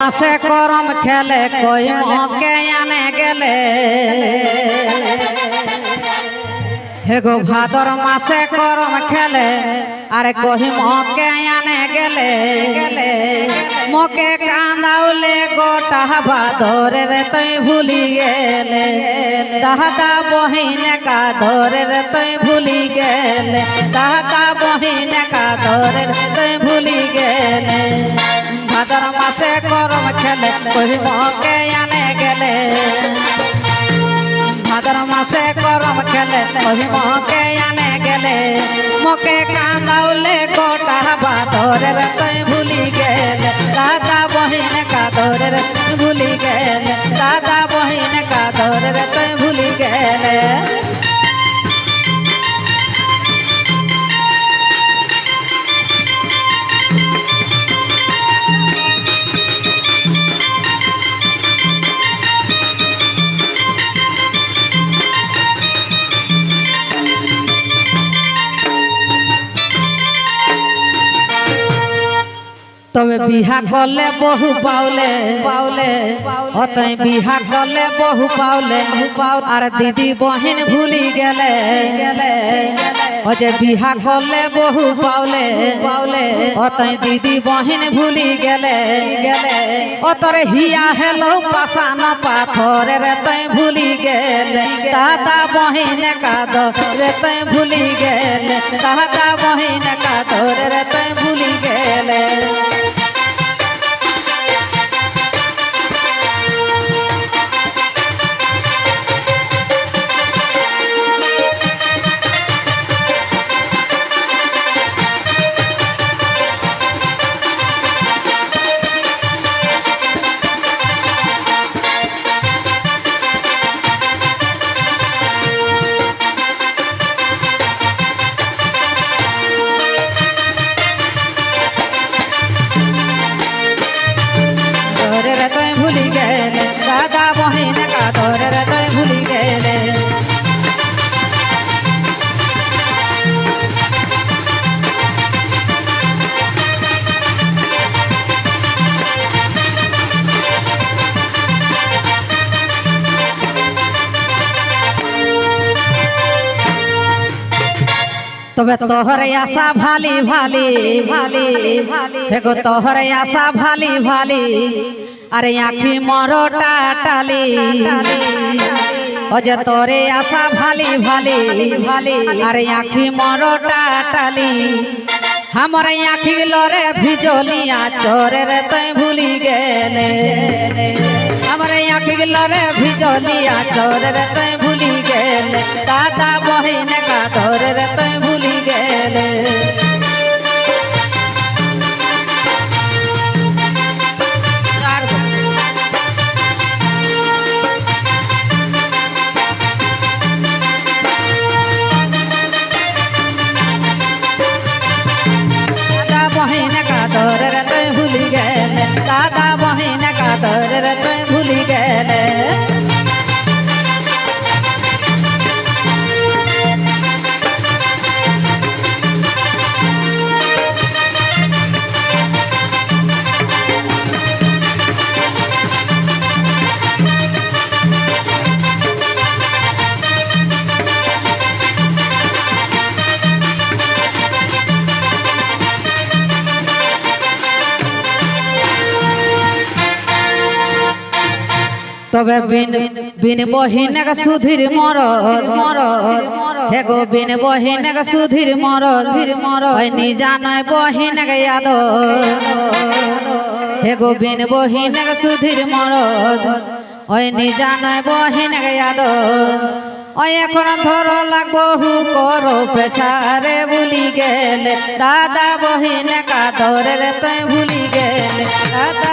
মাসে করম খেলে কই মকে আনে গেলে? হে গো ভাদর মাসে করম খেলে, আরে কহি মকে আনে গেলে? গেলে মকে কান্দাউলে গোটা ভাদরে রে তুই ভুলি গেলে। দাদা বহিন কা ধরে রে তুই ভুলি গেলে। দাদা বহিন কা ধরে রে তুই ভুলি গেলে। ভাদর মাসে করম খেলে কহি মকে আনে গেলে ভাদর মাসে করম খেলে কহি মকে আনে গেলে মকে কান্দাউলে তবে বিহা করলে বহু পাওলে। পাওলে। অতই বিহা করলে বহু পাওলে। আর দিদি বহিন ভুলি গেলে। গেলে ও যে বিহা করলে বহু পাওলে। পাওলে অতই দিদি বহিন ভুলি গেলে। গেলে অতর হিয়া হেলো পাশান পাথরের তই ভুলি গেলে। দাদা বহিন কাদ রে তই ভুলি গেলে। দাদা বহিন কাদ রে তই ভুলি রে তুই ভুলি গেলে দাদা বহিন কা তোরে রে তুই ভুলি গেলে তবে তোহরে আশা ভালি ভালি ভালি হেগো তোহরে আশা ভালি ভালি আরে আখি মরটা টালি। যে তোরে আশা ভালি ভালি। ভালি আরে আখি মরটা টালি। আমার আখি লরে ভিজলিয়া চোরে রে তুই ভুলি গেলে। আমার আখি লরে ভিজলিয়া চোরে রে তুই ভুলি গেলে। দাদা বহিন কা ধরে রে তুই ভুলি গেলে। গেলে দাদা বহিন কা ধরে রে তবে বিন বিন বহিনক সুধীর মর মর হে গো বিন বহিনক সুধীর মর মর নিজা নয় বহিনক ইয়াদ হে গো বিন বহিনক সুধীর মর ওই নিজা নয় বহিনক ইয়াদ ওই এখন ধর লাগবহু করো পেছারে ভুলি গেলে। দাদা বহিন কাদরে তুই ভুলি গেলে। দাদা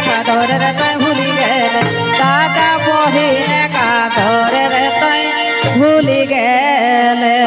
কাদর তয় ভুলি গেল। দাদা বহিনে কাদর তয় ভুলি গেলে।